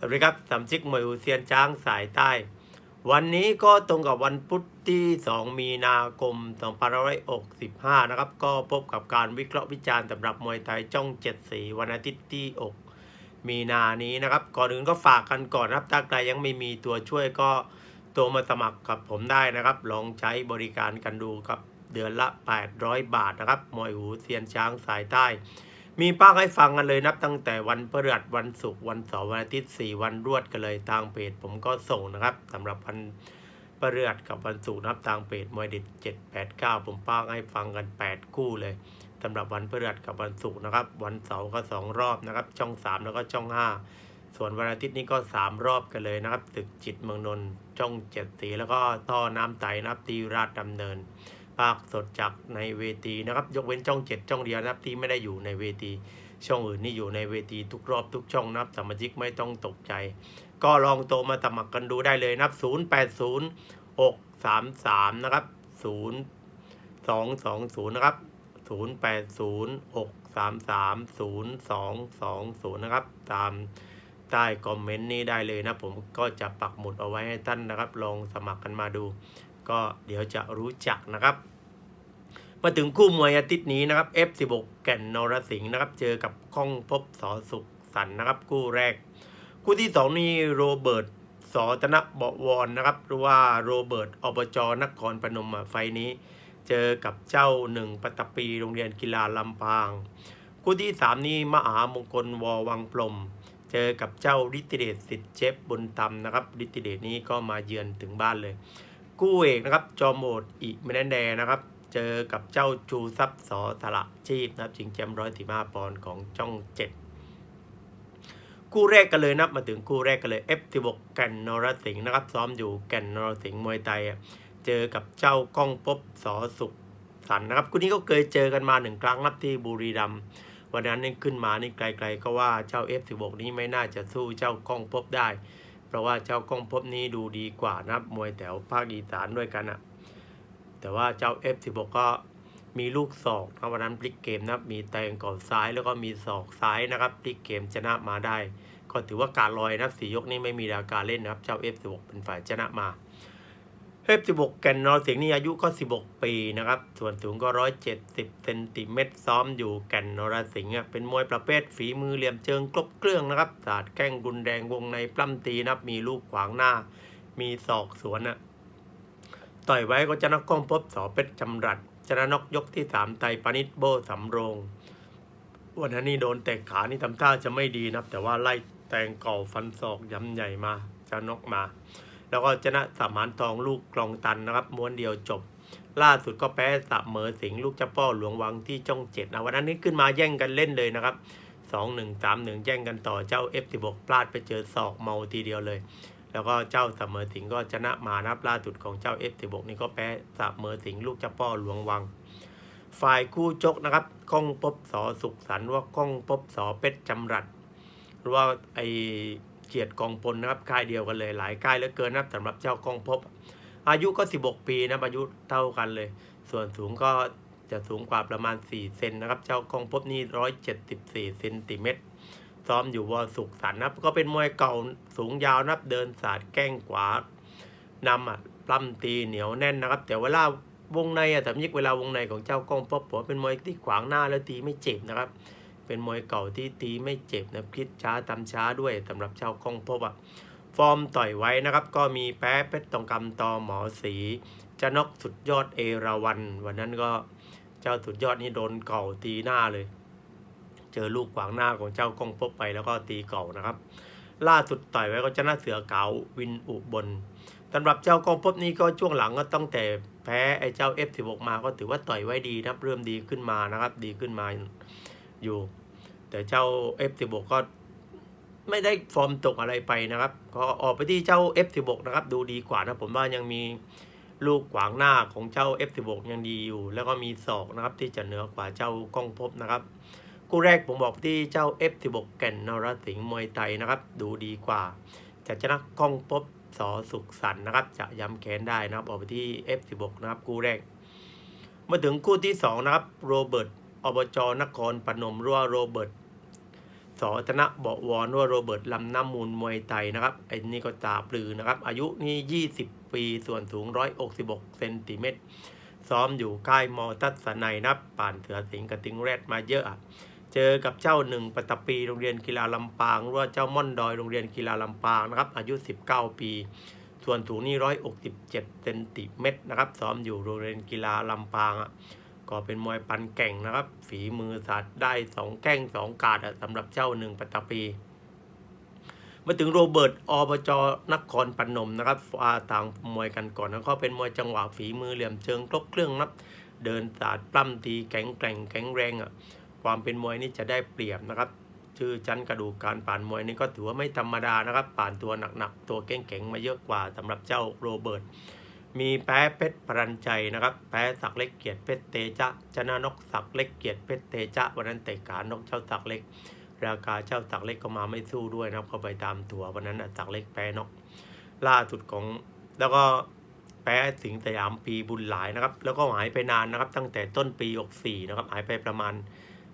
สวัสดีครับสามชิกมวยอูเซียนช้างสายใต้ วันนี้ก็ตรงกับวันพุธที่ 2 มีนาคม2565 นะครับ ก็พบกับการวิเคราะห์วิจารณ์สำหรับมวยไทยจ้อง 7 สีวันอาทิตย์ที่ 6 มีนานี้นะครับ ก่อนอื่นก็ฝากกันก่อนนะครับ ถ้าใครยังไม่มีตัวช่วยก็ตัวมาสมัครกับผมได้นะครับ ลองใช้บริการกันดูครับ เดือนละ 800 บาทนะครับ มวยหูเซียนช้างสายใต้ มีป้าให้ฟังกันเลยนับตั้งแต่วันพฤหัสวันศุกร์วันเสาร์วันอาทิตย์สี่วันรวดกันเลยทางเพจผมก็ส่งนะครับสำหรับวันพฤหัสกับวันศุกร์นับทางเพจมวยเด็ดเจ็ดแปดเก้าผมป้าให้ฟังกันแปดคู่เลยสำหรับวันพฤหัสกับวันศุกร์นะครับ วันเสาร์ก็สองรอบนะครับ ช่องสามแล้วก็ช่องห้าส่วนวันอาทิตย์นี้ก็สามรอบกันเลยนะครับตึกจิตเมืองนนท์ช่องเจ็ดสีแล้วก็ท่อน้ำไตนะครับที่ราชดำเนิน ภาคสดจากในเวทีนะครับ ยกเว้นช่องเจ็ดช่องเดียวนะครับที่ไม่ได้อยู่ในเวที ช่องอื่นนี่อยู่ในเวทีทุกรอบทุกช่องนะครับสมาชิกไม่ต้องตกใจ ก็ลองโตมาสมัครกันดูได้เลยนะครับ 0 8 0 6 3 3 นะครับ 0 2 2 0 นะครับ 0 8 0 6 3 3 0 2 2 0 นะครับ ตามใต้คอมเมนต์นี้ได้เลยนะผมก็จะปักหมุดเอาไว้ให้ท่านนะครับ ลองสมัครกันมาดู ก็เดี๋ยวจะรู้จักนะครับ มาถึงคู่มวยอาทิตย์นี้นะครับ F16 แก่นนรสิงห์นะครับ เจอกับข้องพบสอสุขสันนะครับคู่แรก คู่ที่สองนี่โรเบิร์ตสอธนะบวรนะครับ หรือว่าโรเบิร์ตอบจนครพนมไฟนี้ เจอกับเจ้าหนึ่งปัตตปีโรงเรียนกีฬาลำพาง คู่ที่สามนี่มหามงคลววังพรหมเจอกับเจ้าฤทธิเดชสิทธิ์เชฟบุญธรรมนะครับฤทธิเดชนี้ก็มาเยือนถึงบ้านเลย คู่เอกนะครับ จอมโหดอิเมนันแดนะครับ เจอกับเจ้าชูทรัพย์สอสละชีพนะครับชิงแชมป์ร้อยสิบห้าปอนด์ของจ้องเจ็ดคู่แรกกันเลยนับมาถึงคู่แรกกันเลย F16 แก่นนรสิงห์นะครับ ซ้อมอยู่แก่นนรสิงห์มวยไทยอะเจอกับเจ้าก้องพบสอสุขสันนะครับคู่นี้ก็เคยเจอกันมาหนึ่งครั้งนับที่บุรีรัมย์วันนั้นนี่ขึ้นมานี่ไกล ๆ ก็ว่าเจ้า F16 นี้ไม่น่าจะสู้เจ้าก้องพบได้ เพราะว่าเจ้าก้องพบนี้ดูดีกว่านะครับมวยแถวภาคอีสานด้วยกันอะแต่ว่าเจ้า F16 ก็มีลูกศอกนะวันนั้นพลิกเกมนะครับ มีแตงก่อนซ้ายแล้วก็มีศอกซ้ายนะครับพลิกเกมชนะมาได้ ก็ถือว่าการลอยนะครับสี่ยกนี้ไม่มีราการเล่นนะครับ เจ้า F16 เป็นฝ่ายชนะมา F16 แกนนอร์เสียงนี่อายุก็ 16 ปีนะครับ ส่วนสูงก็ 170 เซนติเมตรซ้อมอยู่แก่นนรสิงห์เป็นมวยประเภทฝีมือเหลี่ยมเชิงครบเครื่องนะครับศาสตร์แข้งรุนแรงวงในปล้ำตีนะครับมีลูกขวางหน้า มีศอกสวนอะต่อยไว้ก็จะนักก้องพบสอเป็ดจำรัดชนะนกยกที่ 3ไทยปานิชโบสำโรง วันนั้นนี่โดนแตกขานี่ทำท่าจะไม่ดีนะครับ แต่ว่าไล่แตงเก่าฟันศอกย้ำใหญ่มาจะนกมา แล้วก็ชนะสามานทองลูกกลองตันนะครับ ม้วนเดียวจบ ล่าสุดก็แพ้สับเมอสิงลูกเจ้าป้อหลวงวังที่จ้องเจ็ดนะวันนั้นนี่ขึ้นมาแย่งกันเล่นเลยนะครับสองหนึ่งสามหนึ่งแย่งกันต่อเจ้า F16 พลาดไปเจอศอกเมาทีเดียวเลย แล้วก็เจ้าสับเมอสิงก็ชนะมานะครับล่าสุดของเจ้า F16 นี่ก็แพ้สับเมอสิงลูกเจ้าป้อหลวงวัง ฝ่ายคู่ชกนะครับก้องพบสอสุขสันว่าก้องพบสอเป็ดจำรัดหรือว่าไอ เกียรติกองพลนะครับค่ายเดียวกันเลยหลายค่ายเหลือเกินนะครับสำหรับเจ้ากองพบ อายุก็ 16 ปีนะอายุเท่ากันเลย ส่วนสูงก็จะสูงกว่าประมาณ 4 เซนนะครับ เจ้ากองพบนี่174เซนติเมตรซ้อมอยู่วอสุขสันนะครับ ก็เป็นมวยเก่าสูงยาวนะับเดินสาดแก้งขวานำอะปล้ำตีเหนียวแน่นนะครับ แต่เวลาวงในอะแต่ยิกเวลาวงในของเจ้ากองพบผมเป็นมวยที่ขวางหน้าแล้วตีไม่เจ็บนะครับ เป็นมวยเก่าที่ตีไม่เจ็บนะคิดช้าทำช้าด้วยสำหรับเจ้ากองพบอะฟอร์มต่อยไว้นะครับ ก็มีแพ้เพชรตองคำต่อหมอสีจะนกสุดยอดเอราวัน วันนั้นก็เจ้าสุดยอดนี่โดนเก่าตีหน้าเลย เจอลูกขวางหน้าของเจ้ากองพบไปแล้วก็ตีเก่านะครับ ล่าสุดต่อยไว้ก็ชนะเสือเก๋าวินอุบลสำหรับเจ้ากองพบนี้ก็ช่วงหลังก็ตั้งแต่แพ้ไอ้เจ้า F16 มาก็ถือว่าต่อยไว้ดีนะเริ่มดีขึ้นมานะครับ ดีขึ้นมาอยู่ แต่เจ้า F16 ก็ไม่ได้ฟอร์มตกอะไรไปนะครับก็ออกไปที่เจ้า F16 นะครับ ดูดีกว่านะผมว่ายังมีลูกขวางหน้าของเจ้า F16 ยังดีอยู่ แล้วก็มีศอกนะครับที่จะเหนือกว่าเจ้ากล้องพบนะครับคู่แรกผมบอกที่เจ้า F16 แก่นนรสิงห์มวยไทยนะครับ ดูดีกว่า จะชนะกล้องพบสอสุขสันนะครับ จะย้ำแค้นได้นะครับออกไปที่ F16 นะครับคู่แรก มาถึงคู่ที่สองนะครับโรเบิร์ต อบจนครปนมรือว่าโรเบิร์ตสอธนเบาะวอนว่าโรเบิร์ตลำน้ำมูลมวยไทยนะครับไอ้นี่ก็ตาปลือนะครับ อายุนี่ 20 ปีส่วนสูง 166เซนติเมตรซ้อมอยู่ค่ายมอทัศนัยนับป่านเถือสิงกับติงแรดมาเยอะ เจอกับเจ้าหนึ่งปัตตปีโรงเรียนกีฬาลำปางรือว่าเจ้าม่อนดอยโรงเรียนกีฬาลำปางนะครับอายุ 19 ปีส่วนสูงนี่167เซนติเมตรนะครับซ้อมอยู่โรงเรียนกีฬาลำปางอะ ก็เป็นมวยปันแก่งนะครับ ฝีมือสัตว์ได้สองแข้งสองกาดสำหรับเจ้าหนึ่งปัตตปี มาถึงโรเบิร์ตอบจนครปนมนะครับว่าต่างมวยกันก่อนนะเขาเป็นมวยจังหวะฝีมือเหลี่ยมเชิงครบเครื่องนับ เดินสาดปล้ำตีแข็งแกร่งแข็งแรงอะความเป็นมวยนี่จะได้เปรียบนะครับชื่อจันกระดูกการป่านมวยนี่ก็ถือว่าไม่ธรรมดานะครับป่านตัวหนักๆตัวเก่งๆมาเยอะกว่าสำหรับเจ้าโรเบิร์ต มีแพ้เพชรปรันใจนะครับ แพ้ศักเล็กเกียรติเพชรเตจะชนะนกศักเล็กเกียรติเพชรเตจะวันนั้นเตะขานกเจ้าศักเล็ก ราคาเจ้าศักเล็กก็มาไม่สู้ด้วยนะครับเขาไปตามตัววันนั้นน่ะศักเล็กแพ้นกล่าสุดของแล้วก็แพ้สิงสยามปีบุญหลายนะครับ แล้วก็หายไปนานนะครับ ตั้งแต่ต้นปี 64 นะครับ หายไปประมาณ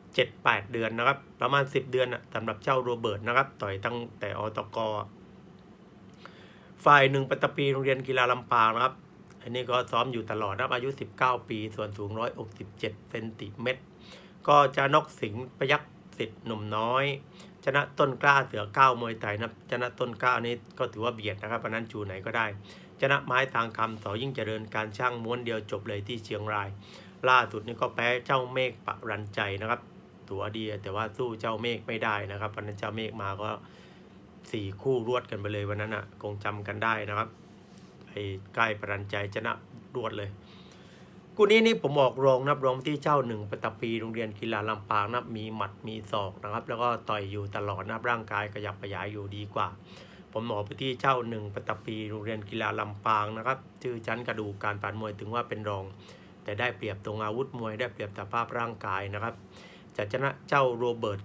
7-8 เดือนนะครับ ประมาณ 10 เดือนน่ะสำหรับเจ้าโรเบิร์ตนะครับ ต่อยตั้งแต่อตกฝ่ายหนึ่งปัตตปีโรงเรียนกีฬาลำปางนะครับ อันนี้ก็ซ้อมอยู่ตลอดนะครับอายุ 19 ปี ส่วนสูง 167 เซนติเมตร ก็จะนกสิงห์พยักษ์สิทธิ์หนุ่มน้อย ชนะต้นกล้าเสือเก้ามวยไทยนะครับชนะต้นกล้านี่ก็ถือว่าเบียดนะครับเพราะนั้นจูไหนก็ได้ ชนะไม้ทางคำต่อยิ่งเจริญการช่างม้วนเดียวจบเลยที่เชียงราย ล่าสุดนี่ก็แพ้เจ้าเมฆปะรันใจนะครับ ตัวดีแต่ว่าสู้เจ้าเมฆไม่ได้นะครับวันนั้นเจ้าเมฆมาก็สี่คู่รวดกันไปเลยวันนั้นอะคงจำกันได้นะครับ ไอ้ใกล้ปรันใจชนะรวดเลยกูนี้นี่ผมบอกรองนับรองที่เจ้าหนึ่งปตปีโรงเรียนกีฬาลำปางนับมีหมัดมีศอกนะครับ แล้วก็ต่อยอยู่ตลอดนับร่างกายขยับขยายอยู่ดีกว่า ผมบอกไปที่เจ้าหนึ่งปตปีโรงเรียนกีฬาลำปางนะครับชื่อชั้นกระดูกการผ่านมวยถึงว่าเป็นรอง แต่ได้เปรียบตรงอาวุธมวยได้เปรียบสภาพร่างกายนะครับจะชนะเจ้าโรเบิร์ต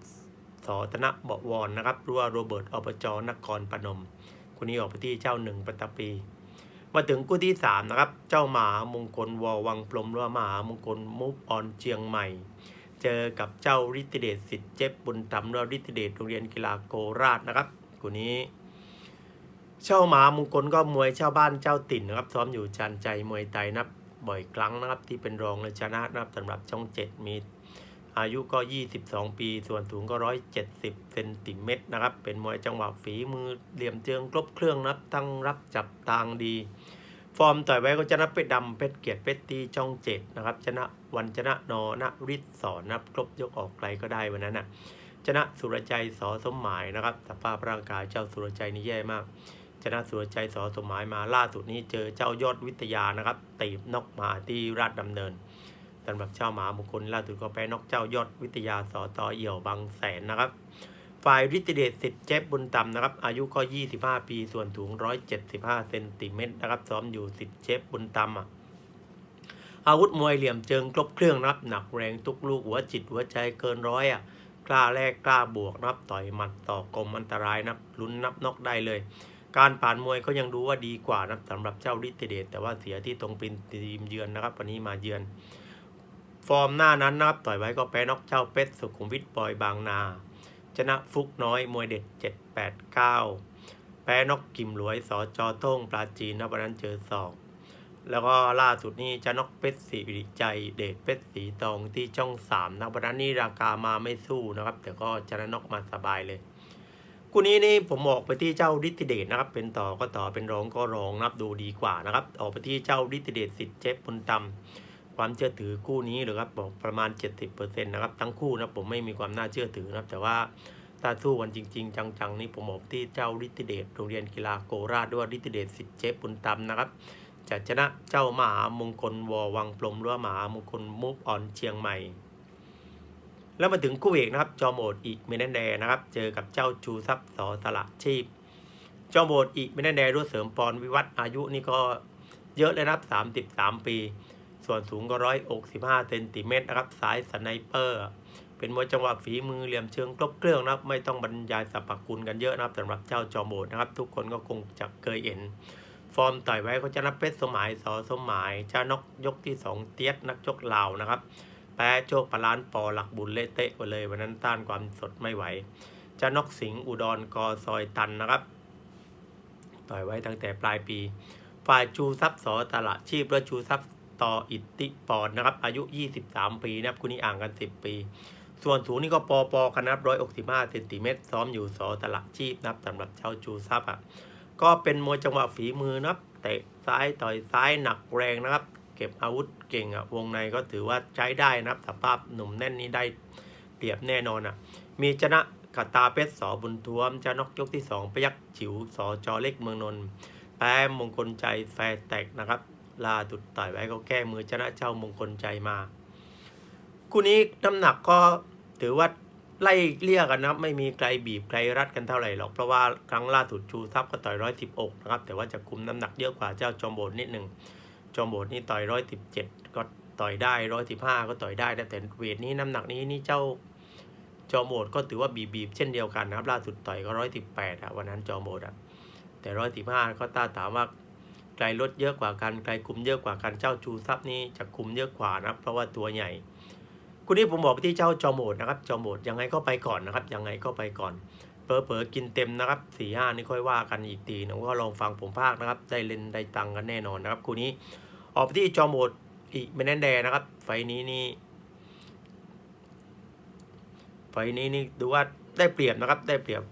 สอธนเบวอนะครับหรือว่าโรเบิร์ตอบจนครปนมคนนี้ออกไปที่เจ้าหนึ่งปตปี มาถึงคู่ที่ 3 นะครับ เจ้าหมามงคลวอวังพรมหรือว่ามหามงคลมุกออนเชียงใหม่ เจอกับเจ้าฤทธิเดชสิทธิ์เจ็บบุญธรรมหรือว่าฤทธิเดชโรงเรียนกีฬาโคราชนะครับคู่นี้ เจ้าหมามงคลก็มวยเจ้าบ้านเจ้าถิ่นนะครับซ้อมอยู่จันใจมวยไทยนับบ่อยครั้งนะครับที่เป็นรองและชนะนะครับสำหรับช่องเจ็ดมีอายุก็ 22 ปี ส่วนสูงก็ 170 เซนติเมตรนะครับ เป็นมวยจังหวะฝีมือเหลี่ยมเจิงครบเครื่องนะครับตั้งรับจับตางดี ฟอร์มต่อยไว้ก็ชนะเพชรดำเพชรเกียรติเพชรตีช่องเจ็ดนะครับ ชนะวันชนะนอนริศสอนนับครบยกออกไกลก็ได้วันนั้นนะชนะสุรใจสอสมหมายนะครับสภาพร่างกายเจ้าสุรใจนี่แย่มาก ชนะสุรใจสอสมหมายมาล่าสุดนี้เจอเจ้ายอดวิทยานะครับตีบนอกมาที่ราชดำเนินสำหรับเจ้าหมามงคลล่าสุดก็แพ้นอกเจ้ายอดวิทยาสอต่อเอี่ยวบางแสนนะครับ ฝ่ายฤทธิเดชสิทธิ์เจ็บบุญต่ำนะครับ อายุก็ 25 ปี ส่วนสูง 175 เซนติเมตรนะครับ ซ้อมอยู่สิทธิ์เจ็บบุญต่ำอะอาวุธมวยเหลี่ยมเจิงครบเครื่องนะครับหนักแรงทุกลูกหัวจิตหัวใจเกินร้อยอะกล้าแลกกล้าบวกนะครับต่อยหมัดต่อกลมอันตรายนับลุ้นนับนอกได้เลย การผ่านมวยก็ยังดูว่าดีกว่านับสำหรับเจ้าฤทธิเดชแต่ว่าเสียที่ตรงเป็นทีมเยือนนะครับ วันนี้มาเยือน ฟอร์มหน้านั้นนะครับต่อยไว้ก็แพ้นอกเจ้าเป็ดสุขุมวิทบอยบางนา ชนะฟุกน้อยมวยเด็ด 7 8 9 แพ้นกกิมหลวยสอจอต้งปลาจีนนะวันนั้นเจอศอกแล้วก็ล่าสุดนี้จะนกเป็ดสีริใจเดชเป็ดสีตองที่ช่องสามนะวันนั้นนี่ราคามาไม่สู้นะครับ แต่ก็ชนะนกมาสบายเลยคู่นี้นี่ผมออกไปที่เจ้าฤทธิเดชนะครับ เป็นต่อก็ต่อเป็นรองก็รองนับดูดีกว่านะครับ ออกไปที่เจ้าฤทธิเดชสิทธิ์เจ็บบุญตำ ความเชื่อถือคู่นี้หรือครับบอกประมาณ 70%นะครับทั้งคู่นะผมไม่มีความน่าเชื่อถือนะครับ แต่ว่าถ้าสู้กันจริง ๆ จังๆ นี่ผมบอกที่เจ้าฤทธิเดชโรงเรียนกีฬาโคราชด้วยฤทธิเดชสิทธิ์เจฟบุญตำนะครับจะชนะเจ้ามหามงคลวอวังพรหมหรือว่ามหามงคลมุกอ่อนเชียงใหม่ แล้วมาถึงคู่เอกนะครับ จอมโอดอีกเมนันแดนะครับ เจอกับเจ้าชูทรัพย์สอสละชีพ จอมโอดอีกเมนันแดรุ่นเสริมปอนวิวัฒน์อายุนี่ก็เยอะเลยนะครับ33ปี ส่วนสูงก็ร้อยอกสิบห้าเซนติเมตรนะครับสายสไนเปอร์ เป็นมวยจังหวะฝีมือเหลี่ยมเชิงครบเครื่องนะครับ ไม่ต้องบรรยายสรรพคุณกันเยอะนะครับสำหรับเจ้าจอมโบดนะครับ ทุกคนก็คงจะเคยเห็น ฟอร์มต่อยไว้ก็จะนับเพชรสมัยสอสมหมายเจ้านกยกที่สองเตียดนักชกลาวนะครับแพ้โชคปลานปอหลักบุญเละเตะไปเลยวันนั้นต้านความสดไม่ไหวจะนกสิงห์อุดรกอซอยตันนะครับ ต่อยไว้ตั้งแต่ปลายปี ฝ่ายชูทรัพย์สอตละชีพและชูทรัพย์ ต่ออิทธิปอนนะครับ อายุ 23 ปีนะครับคุณนี้อ่างกัน 10 ปี ส่วนสูงนี่ก็ปอปอกันนะครับ165เซนติเมตรซ้อมอยู่สอตละชีพนะครับสำหรับเจ้าชูทรัพย์อะก็เป็นมวยจังหวะฝีมือนะครับเตะซ้ายต่อยซ้ายหนักแรงนะครับ เก็บอาวุธเก่งอะวงในก็ถือว่าใช้ได้นะครับสภาพหนุ่มแน่นนี้ได้เปรียบแน่นอนอะ มีชนะกาตาเพชรสอบุญทวมจะนอกยกที่สองไปยักจิ๋วสอจอเล็กเมืองนนท์แพ้มงคลใจแฟแตกนะครับ ลาตุดต่อยไว้ก็แก้มือชนะเจ้ามงคลใจมา คู่นี้น้ำหนักก็ถือว่าไล่เลี่ยกันนะไม่มีใครบีบใครรัดกันเท่าไหร่หรอกเพราะว่าครั้งล่าสุดชูทรัพย์ก็ต่อยร้อยสิบอกนะครับแต่ว่าจะคุมน้ำหนักเยอะกว่าเจ้าจอมโบดนิดหนึ่งจอมโบดนี่ต่อยร้อยสิบเจ็ดก็ต่อยได้ร้อยสิบห้าก็ต่อยได้แต่เวทนี้น้ำหนักนี้นี่เจ้าจอมโบดก็ถือว่าบีบีบเช่นเดียวกันนะครับล่าสุดต่อยก็ร้อยสิบแปดอะวันนั้นจอมโบดอะแต่ร้อยสิบห้าก็ต้าถามว่า ใครลดเยอะกว่ากันใครคุมเยอะกว่ากันเจ้าชูทรัพย์นี่จะคุมเยอะกว่านะครับ เพราะว่าตัวใหญ่คุณนี้ผมบอกไปที่เจ้าจอมโหดนะครับจอมโหดยังไงก็ไปก่อนนะครับ ยังไงก็ไปก่อนเผลอเผลอๆกินเต็มนะครับสี่ห้านี่ค่อยว่ากันอีกทีนะก็ลองฟังผมภาคนะครับ ได้เล่นได้ตังกันแน่นอนนะครับคู่นี้ ออกไปที่จอมโหดอีกไม่แน่นแดนะครับ ไฟนี้นี่ไฟนี้นี่ดูว่าได้เปรียบนะครับได้เปรียบ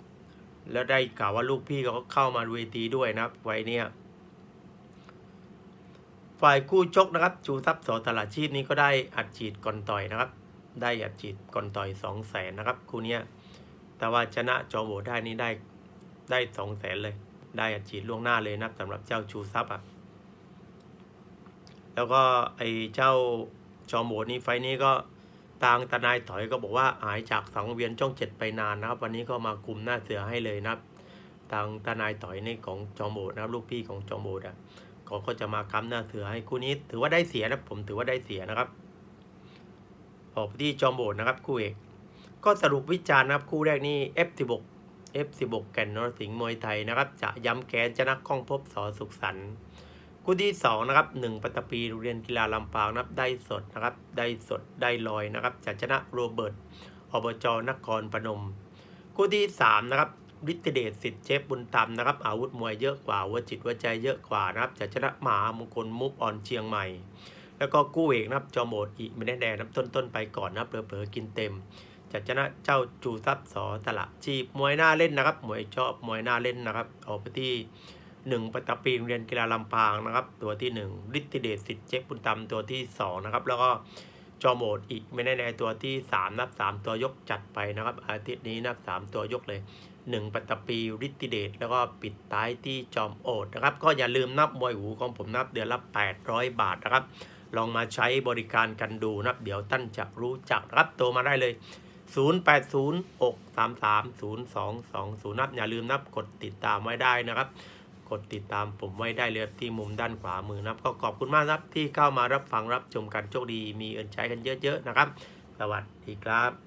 แล้วได้กล่าวว่าลูกพี่เขาเข้ามาเวทีด้วยนะครับไฟเนี้ย ฝ่ายคู่ชกนะครับ ชูทรัพย์สอตลาดชีพนี้ก็ได้อัดฉีดก่อนต่อยนะครับ ได้อัดฉีดก่อนต่อยสองแสนนะครับ คู่นี้แต่ว่าชนะจอโบได้นี่ได้ได้สองแสนเลย ได้อัดฉีดล่วงหน้าเลยนะสำหรับเจ้าชูทรัพย์อะแล้วก็ไอ้เจ้าจอมโบนี่ไฟนี้ก็ทางตานายถอยก็บอกว่าหายจากสังเวียนช่องเจ็ดไปนานนะครับ วันนี้ก็มาคุมหน้าเสือให้เลยนะครับ ทางตานายถอยในของจอมโบนะครับลูกพี่ของจอมโบอะ เขาก็จะมาค้ำหน้าเสือให้คู่นี้ ถือว่าได้เสียนะผมถือว่าได้เสียนะครับออกที่จอมโบดนะครับคู่เอกก็สรุปวิจารณ์นะครับคู่แรกนี่ F16 F16 แก่นนรสิงห์มวยไทยนะครับ จะย้ำแค้นชนะข้องพบสอสุขสันต์คู่ที่สองนะครับหนึ่งปัตตภีโรงเรียนกีฬาลำปางนะครับได้สดนะครับได้สดได้ลอยนะครับจะชนะโรเบิร์ตอบจนครพนม คู่ที่สามนะครับ ฤทธิเดชสิทธิ์เชฟบุญตำนะครับอาวุธมวยเยอะกว่าวัจิตวัวใจเยอะกว่านะครับจะชนะหมามงคลมุกอ่อนเชียงใหม่ แล้วก็กู้เอกนะครับจอมโหมดอีกไม่ได้แดงน้ำต้นต้นๆไปก่อนนะครับเผลอๆกินเต็มจะชนะเจ้าจูทรัพย์สอตละชีพมวยหน้าเล่นนะครับมวยชอบมวยหน้าเล่นนะครับออกไปที่หนึ่งปัตตปีเรียนกีฬาลำปางนะครับ ตัวที่หนึ่งฤทธิเดชสิทธิ์เชฟบุญตำตัวที่สองนะครับ แล้วก็จอมโหมดอีกไม่ได้แน่ตัวที่สามนับสามตัวยกจัดไปนะครับ อาทิตย์นี้นับสามตัวยกเลย หนึ่งปัตตปีฤทธิเดชแล้วก็ปิดท้ายที่จอมโอดนะครับ ก็อย่าลืมนับมวยหูของผมนับเดือนละ 800 บาทนะครับ ลองมาใช้บริการกันดูนะครับ เดี๋ยวท่านจะรู้จักนะครับโทรมาได้เลย 0806330220นับอย่าลืมนับกดติดตามไว้ได้นะครับกดติดตามผมไว้ได้เลยที่มุมด้านขวามือนะครับ ก็ขอบคุณมากนะครับที่เข้ามารับฟังรับชมกันโชคดี มีเอินใจกันเยอะๆนะครับ สวัสดีครับ